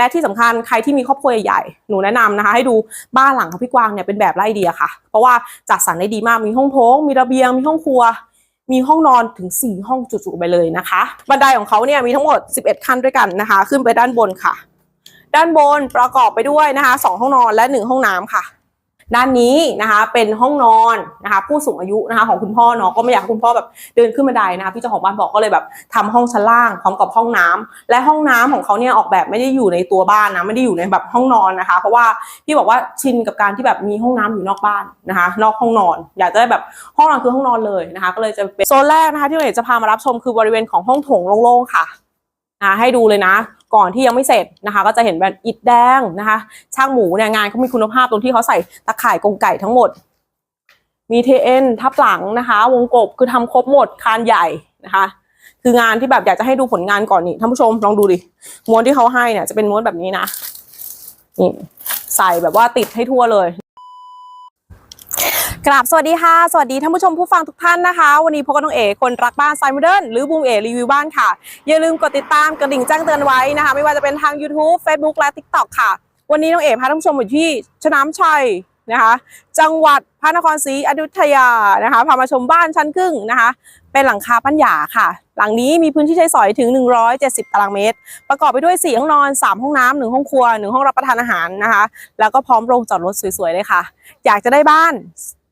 และที่สำคัญใครที่มีครอบครัวใหญ่หนูแนะนำนะคะ ให้ดูบ้านหลังของพี่กวางเนี่ยเป็นแบบไร่เดียค่ะ เพราะว่าจัดสรรได้ดีมากมีห้องโถงมีระเบียงมีห้องครัว มีห้องนอนถึง 4 ห้องจุๆไปเลยนะคะ บันไดของเขาเนี่ยมีทั้งหมด 11 ขั้นด้วยกันนะคะ ขึ้นไปด้านบนค่ะ ด้านบนประกอบไปด้วยนะคะสองห้องนอนและ 1 ห้องน้ำค่ะ ด้านนี้นะคะเป็นห้องนอนนะคะผู้สูงอายุนะคะของคุณพ่อเนาะก็ไม่อยากให้คุณพ่อแบบเดินขึ้นบันไดนะคะพี่เจ้าของบ้านบอกก็เลยแบบทำห้องชั้นล่างพร้อมกับห้องน้ำและห้องน้ำของเขาเนี่ยออกแบบไม่ได้อยู่ในตัวบ้านนะไม่ได้อยู่ในแบบห้องนอนนะคะ เพราะว่าพี่บอกว่าชินกับการที่แบบมีห้องน้ำอยู่นอกบ้านนะคะ นอกห้องนอน อยากจะได้แบบห้องนอนคือห้องนอนเลยนะคะ ก็เลยจะเป็นโซนแรกนะคะ ที่เราอยากจะพามารับชมคือบริเวณของห้องโถงโล่งๆค่ะอ่าให้ดูเลยนะ ก่อนที่ยังไม่เสร็จนะคะ ก็จะเห็นแบบอิฐแดงนะคะ ช่างหมูเนี่ยงานเขามีคุณภาพตรงที่เขาใส่ตะข่ายกรงไก่ทั้งหมด มีเทเอ็นทับหลังนะคะ วงกบคือทำครบหมดคานใหญ่นะคะ คืองานที่แบบอยากจะให้ดูผลงานก่อนนี่ท่านผู้ชมลองดูดิม้วนที่เขาให้เนี่ยจะเป็นม้วนแบบนี้นะนี่ใส่แบบว่าติดให้ทั่วเลย กราบสวัสดีค่ะ สวัสดีท่านผู้ชมผู้ฟังทุกท่านนะคะ วันนี้พบกับน้องเอ๋คนรักบ้านไซมเดิร์นหรือบูมเอ๋รีวิวบ้านค่ะ อย่าลืมกดติดตามกระดิ่งแจ้งเตือนไว้นะคะ ไม่ว่าจะเป็นทาง YouTube Facebook และ TikTok ค่ะ วันนี้น้องเอ๋พาท่านผู้ชมอยู่ที่ชนามชัยนะคะ จังหวัดพระนครศรีอยุธยานะคะพามาชมบ้านชั้นครึ่งนะคะ เป็นหลังคาปัญญาค่ะ หลังนี้มีพื้นที่ใช้สอยถึง 170 ตารางเมตร ประกอบไปด้วย 4 ห้องนอน 3 ห้องน้ำหนึ่งห้องครัว 1 ห้องรับประทานอาหารนะคะ แล้วก็พร้อมโรงจอดรถสวยๆเลยค่ะ อยากจะได้บ้าน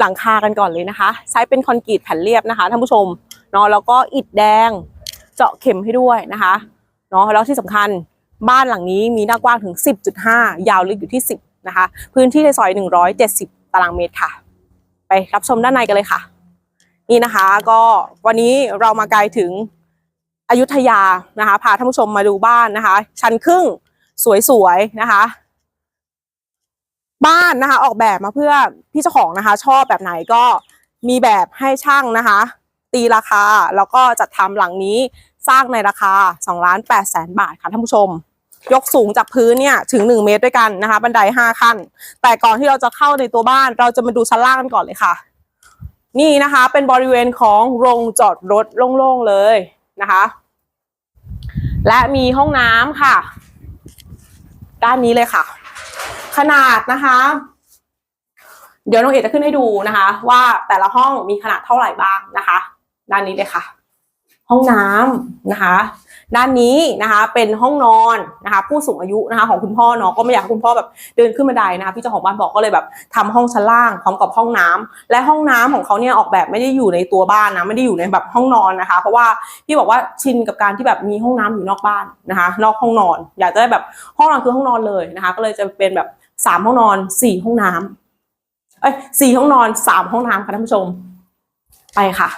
หลังคากันก่อนเลยนะคะ ใช้เป็นคอนกรีตแผ่นเรียบนะคะท่านผู้ชมเนาะแล้วก็อิฐแดงเจาะเข็มให้ด้วยนะคะเนาะแล้วที่สำคัญบ้านหลังนี้มีหน้ากว้างถึง 10.5 ยาวลึกอยู่ที่ 10 นะคะ พื้นที่ในซอย 170 ตารางเมตรค่ะ ไปรับชมด้านในกันเลยค่ะ นี่นะคะก็วันนี้เรามาไกลถึงอยุธยานะคะ พาท่านผู้ชมมาดูบ้านนะคะ ชั้นครึ่งสวยๆนะคะ บ้านนะคะ ออกแบบมาเพื่อพี่เจ้าของนะคะ ชอบแบบไหนก็มีแบบให้ช่างนะคะ ตีราคาแล้วก็จัดทำหลังนี้สร้างในราคา2ล้าน8แสนบาทค่ะท่านผู้ชม ยกสูงจากพื้นเนี่ยถึง 1 เมตรด้วยกันนะคะ บันได 5 ขั้น แต่ก่อนที่เราจะเข้าในตัวบ้าน เราจะมาดูชั้นล่างกันก่อนเลยค่ะ นี่นะคะเป็นบริเวณของโรงจอดรถโล่งๆเลยนะคะ และมีห้องน้ำค่ะ ด้านนี้เลยค่ะ ขนาดนะคะ เดี๋ยวน้องเอจะขึ้นให้ดูนะคะ ว่าแต่ละห้องมีขนาดเท่าไหร่บ้างนะคะ ด้านนี้เลยค่ะ ห้องน้ำนะคะ ด้านนี้นะคะ เป็นห้องนอนนะคะ ผู้สูงอายุนะคะ ของคุณพ่อเนาะก็ไม่อยากให้คุณพ่อแบบเดินขึ้นบันได้นะคะพี่เจ้าของบ้านบอกก็เลยแบบทำห้องชั้นล่างพร้อมกับห้องน้ำและห้องน้ำของเขาเนี่ยออกแบบไม่ได้อยู่ในตัวบ้านนะไม่ได้อยู่ในแบบห้องนอนนะคะ เพราะว่าพี่บอกว่าชินกับการที่แบบมีห้องน้ำอยู่นอกบ้านนะคะ นอกห้องนอน อยากจะได้แบบห้องนอนคือห้องนอนเลยนะคะ ก็เลยจะเป็นแบบ สามห้องนอนสี่ห้องน้ำเอ้ยสี่ห้องนอนสามห้องน้ำค่ะท่านผู้ชม ไปค่ะ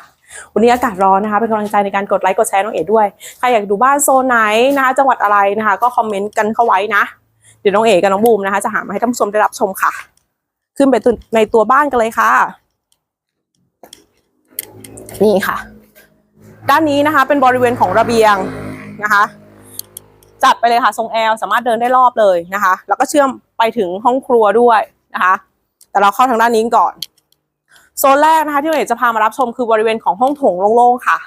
วันนี้อากาศร้อนนะคะ เป็นกำลังใจในการกดไลค์กดแชร์น้องเอ๋ด้วย ใครอยากดูบ้านโซนไหนนะคะ จังหวัดอะไรนะคะ ก็คอมเมนต์กันเข้าไว้นะ เดี๋ยวน้องเอ๋กับน้องบูมนะคะ จะหามาให้ท่านผู้ชมได้รับชมค่ะ ขึ้นไปในตัวบ้านกันเลยค่ะ นี่ค่ะ ด้านนี้นะคะ เป็นบริเวณของระเบียงนะคะ จัดไปเลยค่ะทรงแอลสามารถเดินได้รอบเลยนะคะ แล้วก็เชื่อมไปถึงห้องครัวด้วยนะคะ แต่เราเข้าทางด้านนี้ก่อน โซนแรกนะคะ ที่เราอยจะพามารับชมคือบริเวณของห้องโถงโล่งๆค่ะ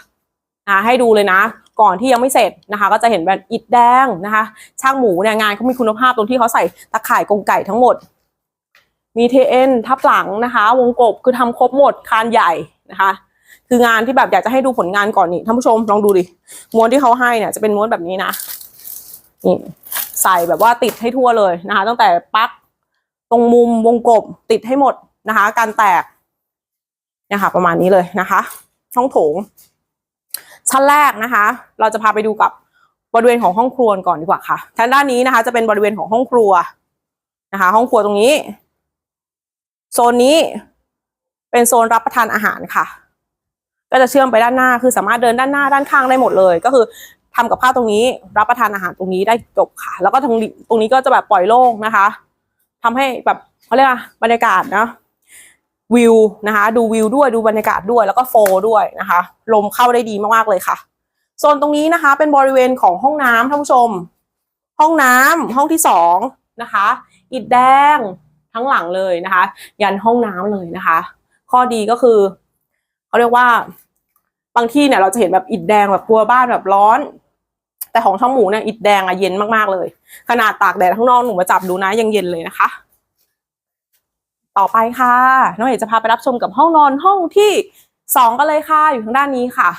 อ่าให้ดูเลยนะ ก่อนที่ยังไม่เสร็จนะคะ ก็จะเห็นแบบอิฐแดงนะคะ ช่างหมูเนี่ยงานเขามีคุณภาพตรงที่เขาใส่ตะข่ายกรงไก่ทั้งหมด มีเทเอ็นทับหลังนะคะ วงกบคือทำครบหมดคานใหญ่นะคะคืองานที่แบบอยากจะให้ดูผลงานก่อนนี่ท่านผู้ชมลองดูดิม้วนที่เขาให้เนี่ยจะเป็นม้วนแบบนี้นะ นี่ใส่แบบว่าติดให้ทั่วเลยนะคะ ตั้งแต่ปลั๊กตรงมุมวงกบติดให้หมดนะคะ การแตกเนี่ยค่ะประมาณนี้เลยนะคะ ห้องโถง ชั้นแรกนะคะ เราจะพาไปดูกับบริเวณของห้องครัวก่อนดีกว่าค่ะทางด้านนี้นะคะ จะเป็นบริเวณของห้องครัวนะคะ ห้องครัวตรงนี้ โซนนี้เป็นโซนรับประทานอาหารค่ะ ก็จะเชื่อมไปด้านหน้าคือสามารถเดินด้านหน้าด้านข้างได้หมดเลย ก็คือ ทำกับข้าวตรงนี้ รับประทานอาหารตรงนี้ได้จบค่ะ แล้วก็ตรงนี้ตรงนี้ก็จะแบบปล่อยโล่งนะคะทำให้แบบเขาเรียกว่าบรรยากาศนะวิวนะคะ ดูวิวด้วยดูบรรยากาศด้วยแล้วก็โฟลด้วยนะคะ ลมเข้าได้ดีมากๆเลยค่ะโซนตรงนี้นะคะ เป็นบริเวณของห้องน้ำท่านผู้ชม ห้องน้ำห้องที่สองนะคะ อิฐแดงทั้งหลังเลยนะคะ ยันห้องน้ำเลยนะคะ ข้อดีก็คือเขาเรียกว่า บางที่เนี่ยเราจะเห็นแบบอิฐแดงแบบกลัวบ้านแบบร้อน แต่ของช่องหมูเนี่ยอิฐแดงอะเย็นมากๆเลย ขนาดตากแดดข้างนอกหนูมาจับดูนะยังเย็นเลยนะคะ ต่อไปค่ะน้องเอกจะพาไปรับชมกับห้องนอนห้องที่สองกันเลยค่ะอยู่ทางด้านนี้ค่ะ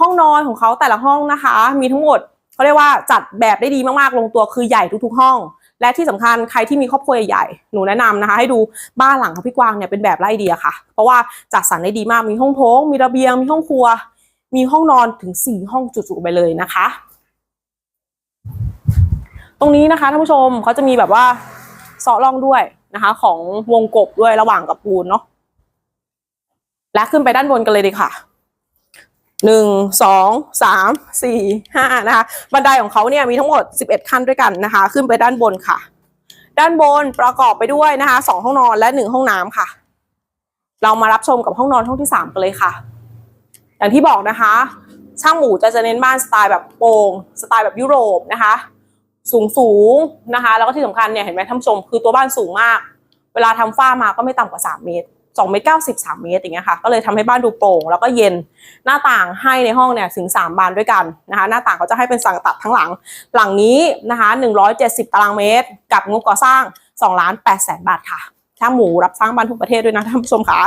ห้องนอนของเขาแต่ละห้องนะคะ มีทั้งหมดเขาเรียกว่าจัดแบบได้ดีมากๆลงตัวคือใหญ่ทุกๆ ห้อง และที่สำคัญใครที่มีครอบครัวใหญ่หนูแนะนำนะคะ ให้ดูบ้านหลังของพี่กวางเนี่ยเป็นแบบไร่เดียค่ะ เพราะว่าจัดสรรได้ดีมากมีห้องโถงมีระเบียง มีห้องครัว มีห้องนอนถึงสี่ห้องจุๆไปเลยนะคะ ตรงนี้นะคะท่านผู้ชมเขาจะมีแบบว่าเซาะร่องด้วยนะคะ ของวงกบด้วยระหว่างกับปูนเนาะและขึ้นไปด้านบนกันเลยดีค่ะ หนึ่งสองสามสี่ห้านะคะบันไดของเขาเนี่ยมีทั้งหมดสิบเอ็ดขั้นด้วยกันนะคะ ขึ้นไปด้านบนค่ะ ด้านบนประกอบไปด้วยนะคะสองห้องนอนและหนึ่งห้องน้ำค่ะ เรามารับชมกับห้องนอนห้องที่สามกันเลยค่ะ อย่างที่บอกนะคะ ช่างหมูจะจะเน้นบ้านสไตล์แบบโปร่งสไตล์แบบยุโรปนะคะ สูงสูงนะคะ แล้วก็ที่สำคัญเนี่ยเห็นไหมท่านชม คือตัวบ้านสูงมาก เวลาทำฝ้ามาก็ไม่ต่ำกว่าสามเมตร สองเมตรเก้าสิบสามเมตรอย่างเงี้ยค่ะก็เลยทำให้บ้านดูโปร่งแล้วก็เย็นหน้าต่างให้ในห้องเนี่ยถึงสามบานด้วยกันนะคะหน้าต่างเขาจะให้เป็นสังตัดทั้งหลัง หลังนี้นะคะหนึ่งร้อยเจ็ดสิบตารางเมตร กับงบก่อสร้างสองล้านแปดแสนบาทค่ะช่างหมูรับสร้างบ้านทุกประเทศด้วยนะท่านผู้ชมค่ะ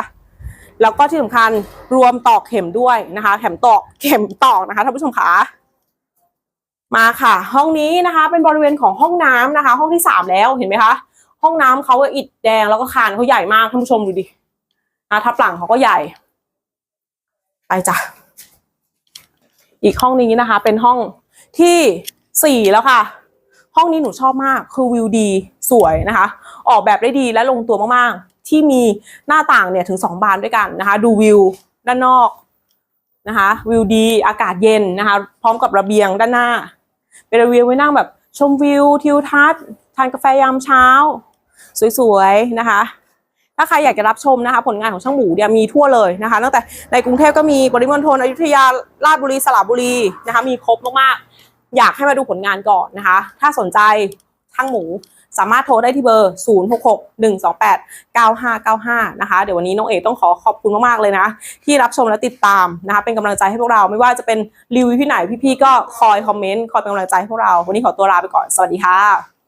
แล้วก็ที่สำคัญรวมตอกเข็มด้วยนะคะเข็มตอกเข็มตอกนะคะท่านผู้ชมค่ะมาค่ะ ห้องนี้นะคะเป็นบริเวณของห้องน้ำนะคะ ห้องที่สามแล้วเห็นไหมคะห้องน้ำเขาอิฐแดงแล้วก็คานเขาใหญ่มากท่านผู้ชมดูดิ นะทับหลังเขาก็ใหญ่ ไปจ้ะ อีกห้องนี้นะคะ เป็นห้องที่สี่แล้วค่ะ ห้องนี้หนูชอบมาก คือวิวดีสวยนะคะ ออกแบบได้ดีและลงตัวมาก ๆ ที่มีหน้าต่างเนี่ยถึงสองบานด้วยกันนะคะ ดูวิวด้านนอกนะคะวิวดีอากาศเย็นนะคะ พร้อมกับระเบียงด้านหน้า เป็นระเบียงไว้นั่งแบบชมวิวทิวทัศน์ทานกาแฟยามเช้า สวยๆนะคะ ถ้าใครอยากจะรับชมนะคะ ผลงานของช่างหมูเนี่ยมีทั่วเลยนะคะ ตั้งแต่ในกรุงเทพก็มีปริมณฑลอยุธยาราชบุรีสระบุรีนะคะ มีครบมากๆอยากให้มาดูผลงานก่อนนะคะ ถ้าสนใจช่างหมูสามารถโทรได้ที่เบอร์ 0 6 6 1 2 8 9 5 9 5 นะคะ เดี๋ยววันนี้น้องเอกต้องขอขอบคุณมาก ๆ เลยนะ ที่รับชมและติดตามนะคะ เป็นกำลังใจให้พวกเรา ไม่ว่าจะเป็นรีวิวที่ไหนพี่ ๆ ก็คอยคอมเมนต์ คอยเป็นกำลังใจให้พวกเรา วันนี้ขอตัวลาไปก่อน สวัสดีค่ะ